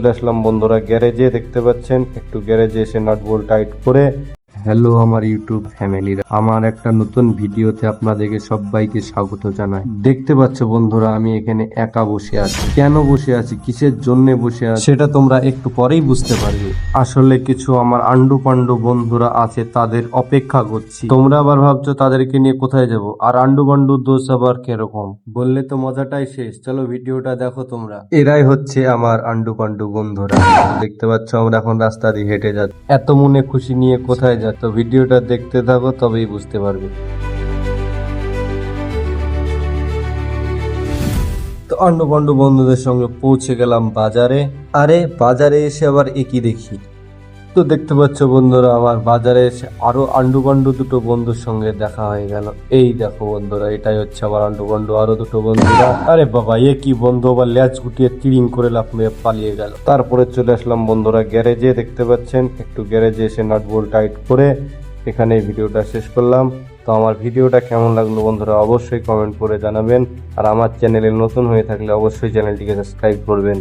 চলে আসলাম বন্ধুরা গ্যারেজে দেখতে পাচ্ছেন? একটু গ্যারেজে এসে নাট বোল্ট টাইট করে হ্যালো, আমার ইউটিউব ফ্যামিলিরা আমার একটা নতুন ভিডিওতে আপনাদেরকে সবাইকে স্বাগত জানাই। দেখতে পাচ্ছ বন্ধুরা, আমি এখানে একা বসে আছি। কেন বসে আছি? কিসের জন্য বসে আছি? সেটা তোমরা একটু পরেই বুঝতে পারবে। আসলে কিছু আমার আন্ডু পান্ডু বন্ধুরা আছে, তাদের অপেক্ষা করছি। তোমরা আবার ভাবছ তাদেরকে নিয়ে কোথায় যাব? আর আন্ডু পান্ডু দোষ আবার কীরকম? বললে তো মজাটাই শেষ। চলো ভিডিওটা দেখো তোমরা। এরাই হচ্ছে আমার আন্ডু পান্ডু বন্ধুরা। দেখতে পাচ্ছ আমরা এখন রাস্তা দিয়ে হেঁটে যাচ্ছি। এত মনে খুশি নিয়ে কোথায় যা তো ভিডিওটা দেখতে থাকো, তবেই বুঝতে পারবে। তো আন্ডু পান্ডু বন্ধুদের সঙ্গে পৌঁছে গেলাম বাজারে। আরে, বাজারে এসে আবার একই দেখি। তো দেখতে পাচ্ছ বন্ধুরা, আমার বাজারে এসে আরও আন্ডু পান্ডু দুটো বন্ধুর সঙ্গে দেখা হয়ে গেল। এই দেখো বন্ধুরা, এটাই হচ্ছে আমার আন্ডু পান্ডু আরও দুটো বন্ধুরা আরে বাবা, এ কি বন্ধু, আবার ল্যাচ গুটিয়ে তিরিং করে লাফ মেরে পালিয়ে গেল। তারপরে চলে আসলাম বন্ধুরা গ্যারেজে, দেখতে পাচ্ছেন? একটু গ্যারেজে এসে নাট বোল্ট টাইট করে এখানে ভিডিওটা শেষ করলাম। তো আমার ভিডিওটা কেমন লাগল বন্ধুরা, অবশ্যই কমেন্ট করে জানাবেন। আর আমার চ্যানেলে নতুন হয়ে থাকলে অবশ্যই চ্যানেলটিকে সাবস্ক্রাইব করবেন।